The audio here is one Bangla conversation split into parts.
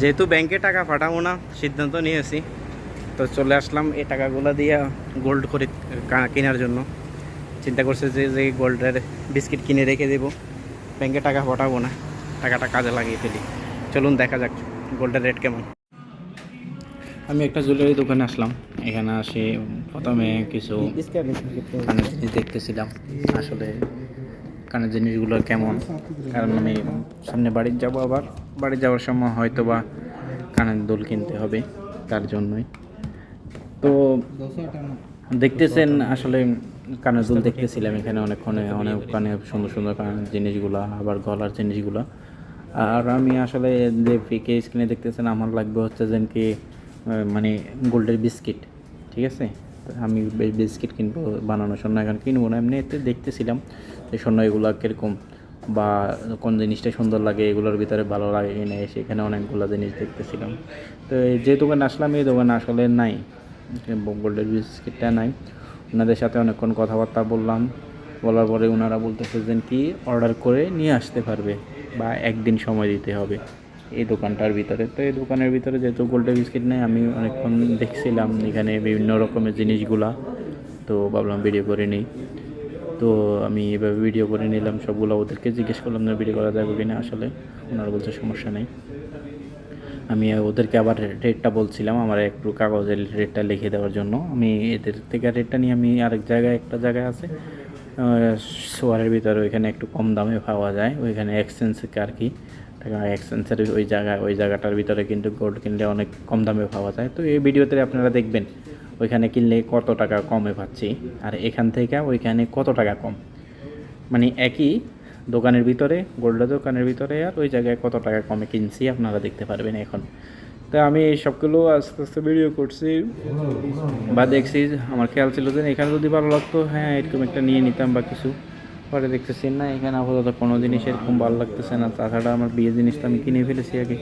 যেহেতু ব্যাংকে টাকা পাঠাবো না সিদ্ধান্ত নিয়েছি। তো চলে আসলাম এই টাকাগুলো দিয়ে গোল্ড খরিদ কেনার জন্য। চিন্তা করছে যে যে গোল্ডের বিস্কিট কিনে রেখে দেবো। ব্যাংকে টাকা পাঠাবো না টাকাটা কাজে লাগিয়ে ফেলি। চলুন দেখা যাক গোল্ডের রেট কেমন। আমি একটা জুয়েলারি দোকানে আসলাম। এখানে আসি প্রথমে কিছু দেখতেছিলাম। আসলে কানের জিনিসগুলো কেমন? কারণ আমি সামনে বাড়ি যাব আবার। বাড়ি যাওয়ার সময় হয়তো বা কানের দুল কিনতে হবে, তার জন্যই। তো দেখতেছেন আসলে কানের দুল দেখতেছিলাম এখানে অনেকক্ষণে, অনেক কানে সুন্দর সুন্দর কানের জিনিসগুলো, আবার গলার জিনিসগুলো। আর আমি আসলে যে ফিকে স্ক্রিনে দেখতেছেন, আমার লাগবে হচ্ছে যেন কি মানে গোল্ডের বিস্কিট, ঠিক আছে? আমি বিস্কিট কিনবো বানানোর জন্য এখন কিনবো না। এমনি এমনিতে দেখতেছিলাম যে স্বর্ণ এগুলো কীরকম বা কোন জিনিসটা সুন্দর লাগে, এগুলোর ভিতরে ভালো লাগে কিনা সেখানে অনেকগুলো জিনিস দেখতেছিলাম। তো যে দোকানে আসলাম, এই দোকানে আসলে নাই। গোল্ডের বিস্কিটটা নাই। ওনাদের সাথে অনেকক্ষণ কথাবার্তা বললাম। বলার পরে ওনারা বলতেছে যে কি অর্ডার করে নিয়ে আসতে পারবে বা একদিন সময় দিতে হবে। এই দোকানটার ভিতরে। তো এই দোকানের ভিতরে যেহেতু গোল্ডের বিস্কিট নেই, আমি অনেকক্ষণ দেখছিলাম এখানে বিভিন্ন রকমের জিনিসগুলা। তো ভাবলাম ভিডিও করে নিই। তো আমি এভাবে ভিডিও করে নিলাম, সবগুলো ওদেরকে জিজ্ঞেস করলাম না ভিডিও করা যাবে কিনা আসলে। ওনারা বলছে সমস্যা নেই। আমি ওদেরকে আবার রেটটা বলছিলাম, আমার একটু কাগজের রেটটা লিখে দেওয়ার জন্য। আমি এদের থেকে রেটটা নিয়ে আমি আরেক জায়গায়, একটা জায়গায় আছে। সোয়ারের ভিতরে ওইখানে একটু কম দামে পাওয়া যায়, ওইখানে এক্সচেঞ্জ আর কি। টাকা এক্সচেঞ্জের ওই জায়গায়, ওই জায়গাটার ভিতরে কিন্তু গোল্ড কিনলে অনেক কম দামে পাওয়া যায়। তো এই ভিডিওতে আপনারা দেখবেন ওইখানে কিনলে কত টাকা কমে পাচ্ছি আর এখান থেকে ওইখানে কত টাকা কম। মানে একই দোকানের ভিতরে গোল্ডের দোকানের ভিতরে আর ওই জায়গায় কত টাকা কমে কিনছি আপনারা দেখতে পারবেন এখন। তো আমি এই সবগুলো আস্তে আস্তে ভিডিও করছি বা দেখছি, আমার খেয়াল ছিল যে এখানে যদি ভালো লাগতো হ্যাঁ এরকম একটা নিয়ে নিতাম বা কিছু। পরে দেখতেছি, না, এখানে আপাতত কোনো জিনিস এরকম ভালো লাগতেছে না। তাছাড়া আমার বিয়ে জিনিসটা আমি কিনে ফেলেছি আগে।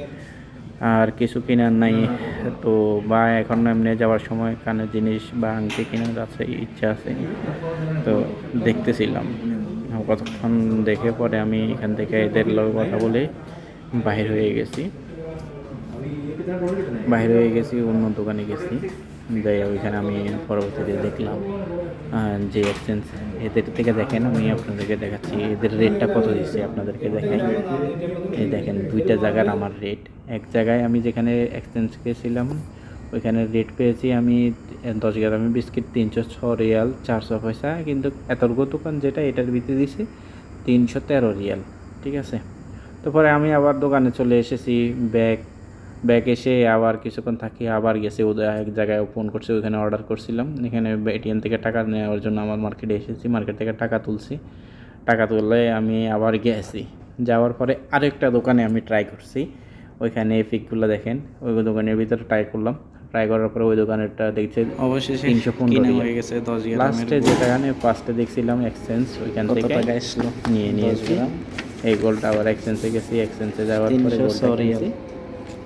আর কিছু কেনার নাই। তো বা এখন এমনি যাওয়ার সময় কানের জিনিস বা আংটি কেনার আছে, ইচ্ছা আছে। তো দেখতেছিলাম। কতক্ষণ দেখে পরে আমি এখান থেকে এদের লোক কথা বলে বাহির হয়ে গেছি। বাইরে হয়ে গেছি, অন্য দোকানে গেছি। যাই ওইখানে আমি পরবর্তীতে দেখলাম যে এক্সচেঞ্জ এদের থেকে দেখেন, আমি আপনাদেরকে দেখাচ্ছি, এদের রেটটা কত দিচ্ছে আপনাদেরকে দেখাই এই দেখেন, দুইটা জায়গার আমার রেট এক জায়গায় আমি যেখানে এক্সচেঞ্জ গেছিলাম, ওইখানে রেট পেয়েছি আমি দশ গ্রামে বিস্কিট তিনশো ছ রিয়াল, চারশো পয়সা, কিন্তু এতটুকু দোকান যেটা এটার ভিতরে দিছে তিনশো তেরো রিয়াল, ঠিক আছে? তারপরে আমি আবার দোকানে চলে এসেছি, ব্যাগ ব্যাগ এসে আবার কিছুক্ষণ থাকি আবার গেছে ওদের এক জায়গায় ফোন করছে ওইখানে অর্ডার করছিলাম। এখানে এটিএম থেকে টাকা নেওয়ার জন্য আমার মার্কেটে এসেছি মার্কেট থেকে টাকা তুলছি। টাকা তুললে আমি আবার গেছি। যাওয়ার পরে আরেকটা দোকানে আমি ট্রাই করছি। ওইখানে পিকগুলো দেখেন ওই দোকানের ভিতরে ট্রাই করলাম। ট্রাই করার পরে ওই দোকানেরটা দেখছে অবশেষে তিনশো পনেরো হয়ে গেছে দশ লাস্টে যেটা এখানে ফার্স্টে দেখছিলাম এক্সচেঞ্জ ওইখান থেকে নিয়ে নিয়েছি। গ্রাম? এই গোলটা আবার এক্সচেঞ্জে গেছি এক্সচেঞ্জে যাওয়ার পরে 306 গোলটা রিয়াল। কিনছি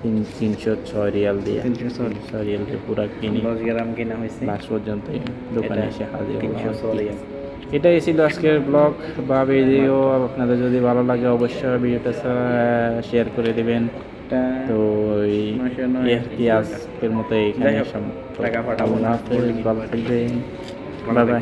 তিন তিনশো ছয় রিয়াল দিয়ে তিনশো ছয়। রিয়াল দিয়ে পুরো কিনি দশ গ্রাম কিনা হয়েছে লাস্ট পর্যন্ত দোকানে এটা এসে হাজির তিনশো হলাম। ছয় রিয়াল। এটাই ছিল আজকের ব্লগ বা ভিডিও আপনাদের যদি ভালো লাগে অবশ্যই ভিডিওটা শেয়ার করে দিবেন তো এই আজকের মতো এখানে টাকা পাঠাবো না। ভালো থাকবেন, ধন্যবাদ